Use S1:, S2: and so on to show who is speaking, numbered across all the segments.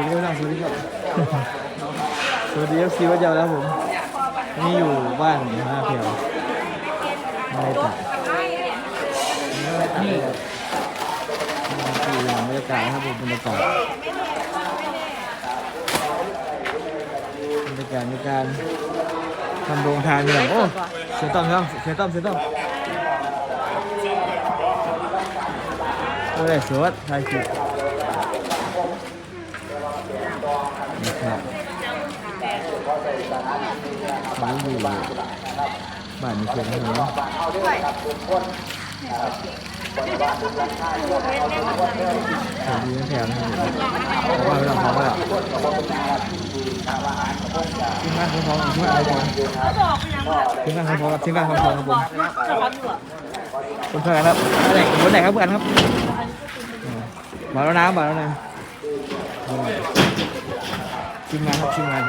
S1: วัสดีครับสวัสดีครับสวัสดีเอฟซีวัดยาวแล้วผมนี่อยู่บ้านห้าเพียวไม่ได้ตัดไม่ได้ตัดเลยครับนี่บรรยากาศครับผมบรรยากาศบรรยากาศในการทำโรงทานเนี่ยโอ้เสียต้อมครับเสียต้อมเสียต้อมโอ้ยสวัสดีคลิปนะ ครับเขาอยู่บ้านมีเสียงเหรอสวัสดีนะแถวนะครับผมว่าไม่ต้องพร้อมแล้วทีมงานของเขาทีมงานของเขาทีมงานของเขาครับทีมงานของเขาครับผมคุณเพื่อนครับอะไรคนไหนครับเพื่อนครับมาแล้วน้ำมาแล้วนะ ทีมงานครับทีมงานไ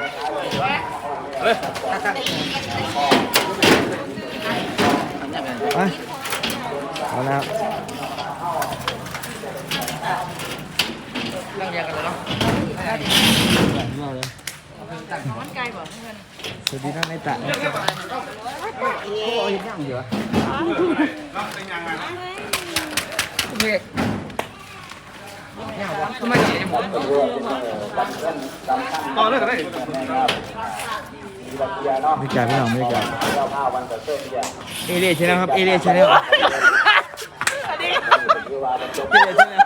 S1: ปเอาละ ครับ
S2: นั่งเรียงกันเลยเนาะ
S1: เราเลย
S3: มันไกลบ่เพื่อน
S1: สวัสดีท่านนายตะ
S2: เรียกทำไมถึงผมต่อเลยก็ได้
S1: บรรยากาศพี่น้องบรรยากาศเอเลียชแนลครับเอเลียชแนลเอเลียชแนล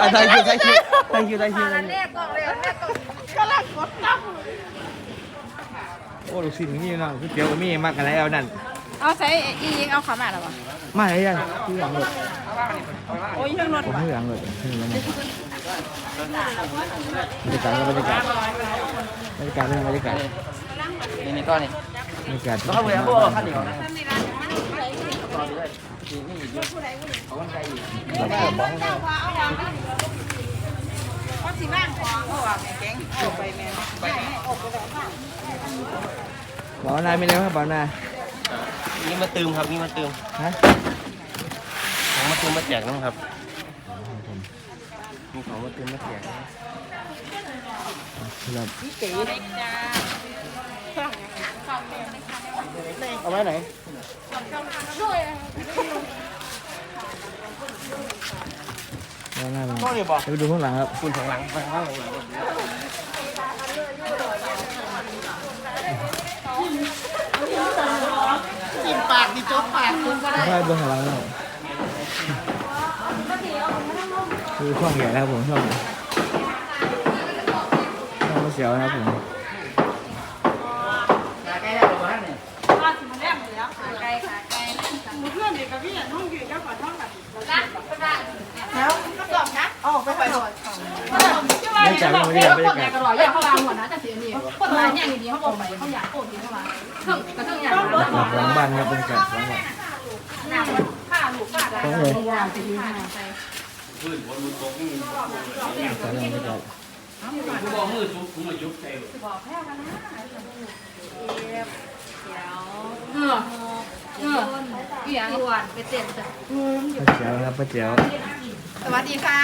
S1: อะไทยคิวไทยคิวไทยคิวไทยคิว
S3: แรกก่อเลยแรกก่องกำลังกดตั้ง
S1: โอ้ลูกศิษย์นี่น้องคือเปียวกับมี่มากกันแล้วนั่น
S3: เอาใส่อียิงเอาขามาหรอวะ
S1: มาเลยยังที่หลังเลย
S3: โอ้ยยังรถ
S1: ผมที่หลังเลยที่หลังเลยบรรยากาศครับบรรยากาศบรรยากาศเรื่องบรรยากาศ
S2: นี่นี่ก้อนนี่
S1: บรรยากาศ
S2: แล้วเขาเรียกพวกขั้นอีกเหรอ
S3: ก็สิบ้างของเขาว่าแข็งเอาไปแม่
S1: บ่าวนายไม่เร็วครับบ่าวนาย
S2: นี่มาตืมครับนี่มาตืม
S1: ฮะ
S2: ของมาตืมมาแจกน้องครับมีของมาตืมมาแจก
S1: ครับ
S2: เอาไว้ไหน
S1: บ่าวนายมา
S2: ก้อนนี่บอก
S1: ไปดูข้างหลังครับ
S2: คุณของหลังไปข้างหลัง
S3: กินปากดิจบปากคุณก็ได้
S1: ไม่เบื้องหลังแล้วคือช่องใหญ่นะครับผมช่องช่องมาเสียวนะครับผม
S2: ใกล้แล้วบ้านนี่
S3: ว่าสิมันแรกแล้วขาไกลขาไกลเพื่อนเด็กกับพี่น้องอยู่เจ้าขอท้องแบบนะแล้วก็สอบนะอ๋อไปไปหมด
S1: ไม่ จายไม่ได้ไม่ได้การ
S4: กระดอยอยากเข้ามาหัวนะแต่เสียนี่คนมาเนี่ยดีๆเขาบอกไปเขาอยากโกรธดีเข้ามาเครื่องกระเครื่องอยาง
S1: หลังหลังบ้านครับบรรยากาศหลังบ้าน
S4: หน้าผ้าหลูกผ้าอะไร
S1: ต้องเลย
S4: ยาวจะดีมาก
S1: ใส่เรื่องบรรยากาศ
S4: เออเออเกี่ยงอ้วนไปเต้นจ้ะ
S1: ป้าเจียวครับป้าเจียว
S4: สวัสดีค่ะ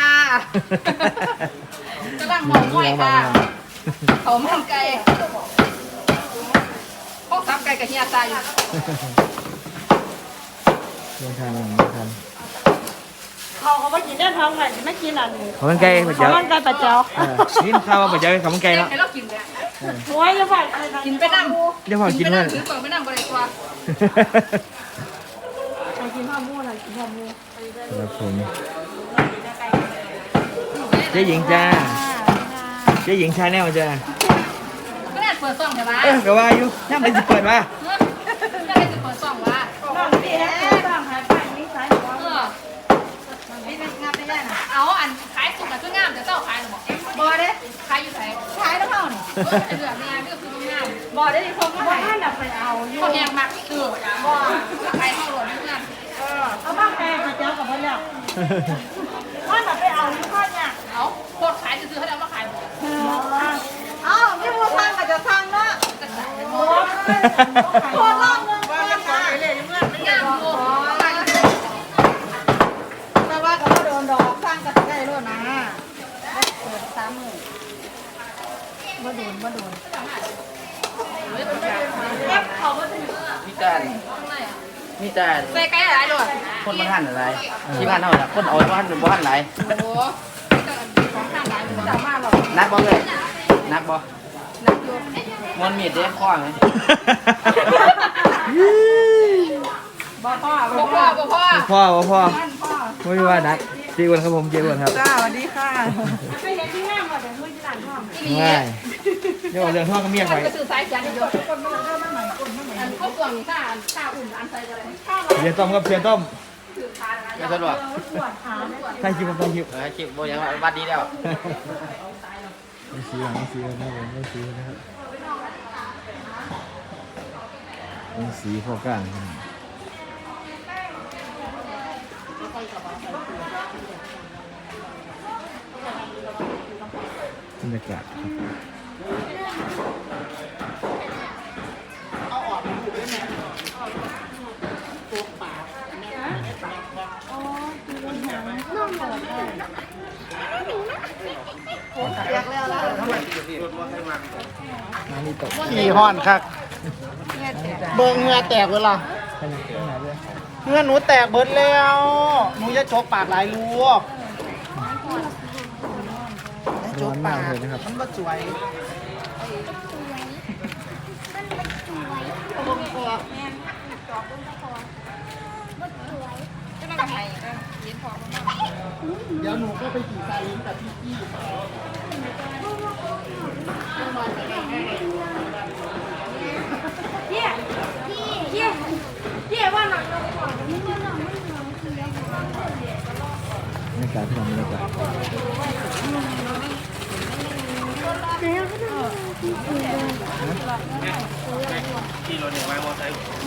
S4: กำลังมองมวยค่ะเขามองไก่พวกซับไก่กับเฮียตายอยู่
S1: เดินทางเดินทาง
S3: เขาเขาไม่กินได้ท้องไหนไม่กินอันนี้
S1: ขอมันไก่ป้าเจียว
S3: มันไก่ปลาเจ้า
S1: เออนี่ข้าวป้าเจียวขอมันไก่เนาะ
S4: ให้เรากินเลย
S3: หัวจะไป
S4: กินไปนั่ง
S1: เดี๋ยวพอกิน
S4: ไป
S1: เล
S4: นั่
S1: ย
S4: งถือเปิดไปนั่งก็ได้กว่า
S3: ใครกินข้าวมั่วอะไรกินข้าวมั่ว
S1: ครับผมเจ๊หญิงจ้าเจ๊หญิงชาแนลจ้า
S4: ก็ได้เปิดซ่องใช่ไหม
S1: เออก็ว่าอยู่ย่ำเลยจะเปิดมา
S4: ก็ได้เปิดซ่องว่า
S3: น้องพี่แอ๊ะต้องหายไปนิสัยของ
S4: เออ
S3: ไม่เป็นงานไม่ได้นะ
S4: เอาา
S3: ยแล้วเห
S4: ลือเนี่ยเรื่องคือเครื่องงาม
S3: บอได้ที่เขาไม่ให้ดับไปเอาอยู่
S4: คนแองมักคือบอขายเข้าหลวงเพื่องาม
S3: เอาบ้างแกมาเจ้ากับพ่อเนี่ยว่าดับไปเอาที่พ่อเนี่ย
S4: เอาโคตรขายซื้อเขาจะมาขายบอก
S3: เอ้าพี่บัวทางกับจะทางเนาะโอ้โหรอบนึงว่าจะไปเลยเมื่อไม่
S4: งามโอ้
S3: แต่ว่าก็โดนดอกสร้างกันได้ด้วยนะเปิดสามหมื่น
S5: มาโดนมาโดน
S6: มีแต่มีแต่
S4: ใส่ไก่อะไรด้วย
S6: คนมาท่านอะไรที่บ้านเท่าไหร่คนเอาไว้บ้านเป็นบ้านไหน
S4: โอ้โหของข้างหลายมันจะมาหรอก
S6: นักบ่เลยนักบ่
S4: นักโยม
S6: มันมีดเด้ข้อไหม
S5: บ่พ่อ
S4: บ่พ่อบ่พ่อ
S1: พ่อพ่อพ่อ
S5: ท่านพ่อ
S1: ไม่มีว่านัก เจ๊อ้วนครับผมเจ๊อ้วนครับ
S5: จ้าสวัสดีค่ะไปเห็นที่หน้าหมดแต่ช่วยที่หลานพ่อ
S1: ง่ายเดี๋ยวเอาเรื่องท่อกับเมีย
S4: มั
S1: ไป
S4: นก็สื่อสายเสียงโยม
S5: คนมาเริ่มมาใหม่คนมาใหม่
S4: อันข้าวกล่องนี่ข้าข้าอุ่นอันใส่กันเลย
S1: เสียต้มครับเสียต้ม
S4: สื่อสาร
S6: ไม่สะดวก
S5: ปวดขาเนี่ย
S1: ถ่ายคลิปครับถ่ายคลิป
S6: เออคลิปบ่ยังวัดดีแล้ว
S1: ไม่ซื้อไม่ซื้อนะครับผมไม่ซื้อนะครับมีสีพอกลาง บรรยากาศครับน้ำนี่ตก
S6: ขี่ห้อนครับเบิ่งเหงื่อแตกเวลา
S1: เมื่
S6: อหนูแตกเบิดแล้ว หนูจะจกปากหลายรูจ
S1: ร้
S6: กปา
S1: กเลยนะครับ
S6: มันก็สวย
S4: จะมากับใครเย็นพอ
S6: เดี๋ยวหนูก็ไปขี่ซาเล้งกับพี่กี้
S5: เยี่ย ยี่ยเยี่ยว่ก
S1: บรรยากาศที่เราบรรยากาศ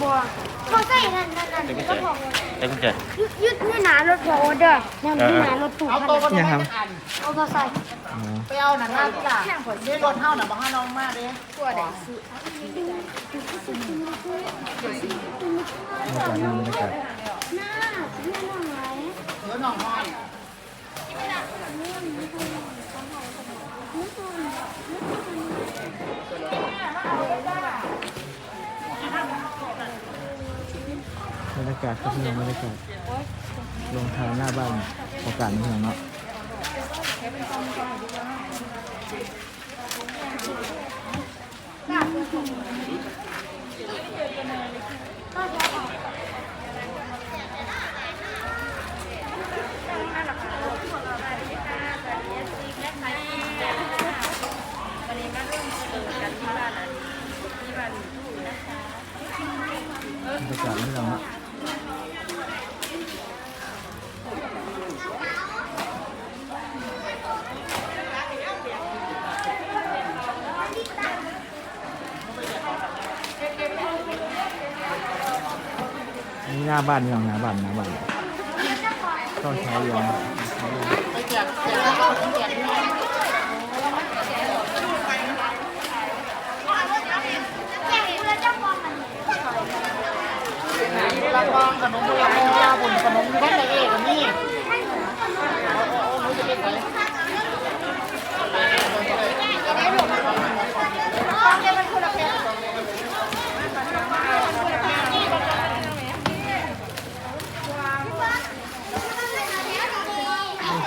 S3: บัวเขาใส่นั่นนั่นนั่นรถของ
S6: เต็มใจ
S3: ยึดยึดนี่หนารถของเด้อเนี่ยนี่หนารถถูก
S6: เอา
S3: กัน
S6: โตกัน
S1: เนี่ยครับ
S3: เอามาใส่
S1: อ๋อ
S6: ไปเอาหนังหน้าที่ล่ะเดี๋ยวรถเท่าหนังบ้านน้องมากเด้
S4: ตัวเด็ก
S1: บรรยากาศนี่บรรยากาศ
S3: หน้าเรื่องอะไร
S6: เดี๋ยวน้องห้อย
S1: บรรยากาศครับพี่น้อบรรยากาศลงทางหน้าบ้านโอกาสพี่น้องเนาะ รรยากาศพี่น้องเนาะ นี่หน้าบ้านพี่น้องหน้าบ้านหน้าบ้านก็ใช้ยอง
S6: ไปแจกแจกแล้วก็แจกนี่ละกองขนมบุญขนมบ้านละเอกนี่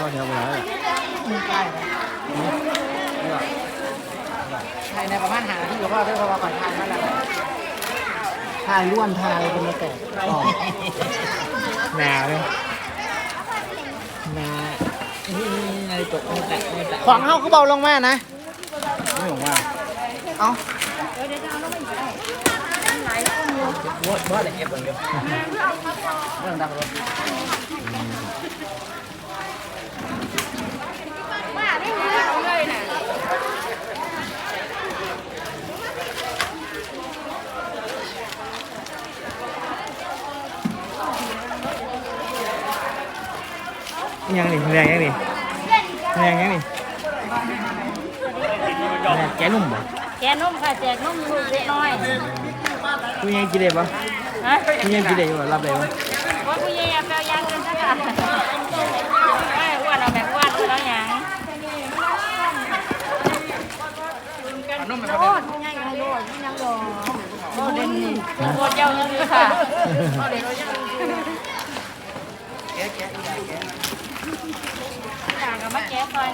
S1: ราณเลย
S6: ถ่ายในประมาณหาที่กับพ่อด้วยเพราะว่าก่อนถ่ายมาแล้วถ่ายล้วนถ่ายเป็นมาแตก
S1: อ๋อหนาเลยหนานี่ไงตกไม่แตะไม่แตะ
S6: ของเฮาคือเบาลงมานะ
S1: ไม่หวังว่า
S6: เอ้า
S1: ว่าว่าอะไรเก็บเงินเดียว
S6: เรื่องดังรถ
S1: ยั ยังนี่แรงยังนี่แรงยังนี่แรกนุ่มปะ
S5: แกนุ่มค่ะแจกนุ่มลูกเล็น่อย
S1: คุณยังกินได้ปะ
S5: คุ
S1: ณยังกินได้ปะรับเลยปะ
S5: ว่าคุณยังเอาแปลยางกันสักค่ะไอ้วนเราแบบอ้วนแล้วยังโลดง่ายกันโลดยังรอโลดเด่นโลดยาวเลยค่ะ ต่างกับมะแก้ซอย